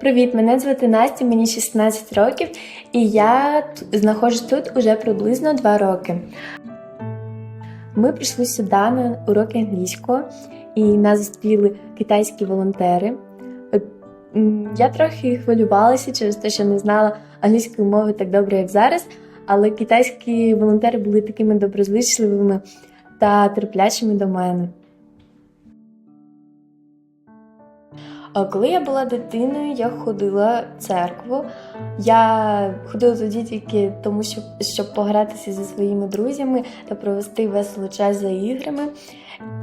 Привіт, мене звати Настя, мені 16 років, і я знаходжусь тут уже приблизно 2 роки. Ми прийшли сюди на уроки англійського, і нас зустріли китайські волонтери. Я трохи хвилювалася через те, що не знала англійської мови так добре, як зараз, але китайські волонтери були такими доброзичливими та терплячими до мене. Коли я була дитиною, я ходила в церкву. Я ходила тоді тільки тому, щоб, щоб погратися зі своїми друзями та провести весело час за іграми.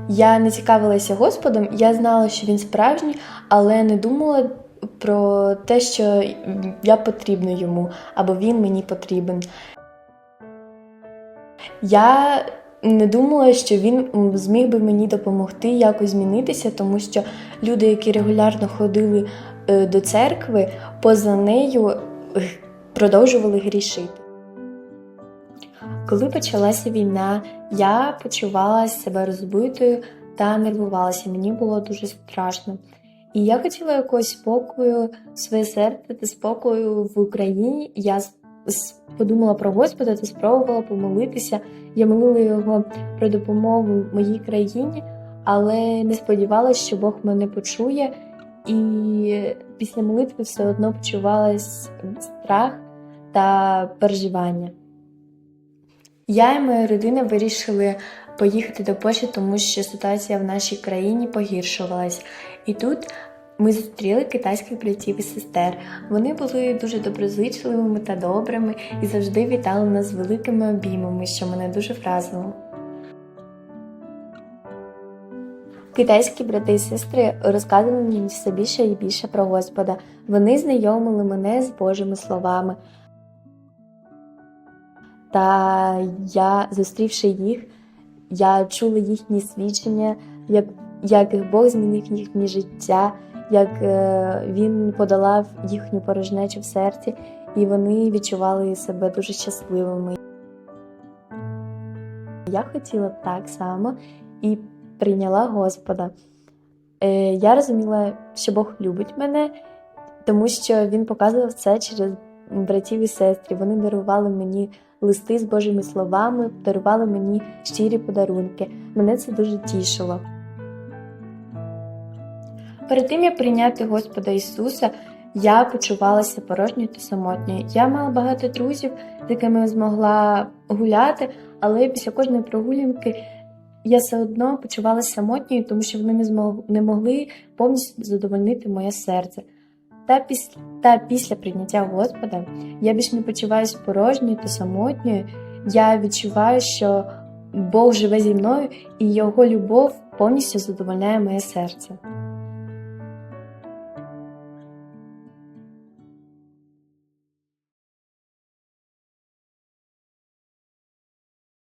Я не цікавилася Господом, я знала, що він справжній, але не думала про те, що я потрібна йому або він мені потрібен. Я не думала, що він зміг би мені допомогти якось змінитися, тому що люди, які регулярно ходили е, до церкви, поза нею е, продовжували грішити. Коли почалася війна, я почувала себе розбитою та нервувалася. Мені було дуже страшно. І я хотіла якогось спокою, своє серце та спокою в Україні. Я подумала про Господа та спробувала помолитися. Я молила його про допомогу моїй країні, але не сподівалася, що Бог мене почує. І після молитви все одно почувалась страх та переживання. Я і моя родина вирішили поїхати до Польщі, тому що ситуація в нашій країні погіршувалась. І тут ми зустріли китайських братів і сестер. Вони були дуже доброзичливими та добрими і завжди вітали нас з великими обіймами, що мене дуже вразило. Китайські брати і сестри розказували мені все більше і більше про Господа. Вони знайомили мене з Божими словами. Та я, зустрівши їх, я чула їхні свідчення, як, як Бог змінив їхнє життя, як е, він подолав їхню порожнечу в серці, і вони відчували себе дуже щасливими. Я хотіла так само і прийняла Господа. Е, я розуміла, що Бог любить мене, тому що Він показував це через братів і сестри. Вони дарували мені листи з Божими словами, дарували мені щирі подарунки. Мене це дуже тішило. Перед тим як прийняти Господа Ісуса, я почувалася порожньою та самотньою. Я мала багато друзів, з якими змогла гуляти, але після кожної прогулянки я все одно почувалася самотньою, тому що вони не змог не могли повністю задовольнити моє серце. Та після, та після прийняття Господа я більше не почуваюся порожньою та самотньою. Я відчуваю, що Бог живе зі мною, і Його любов повністю задовольняє моє серце.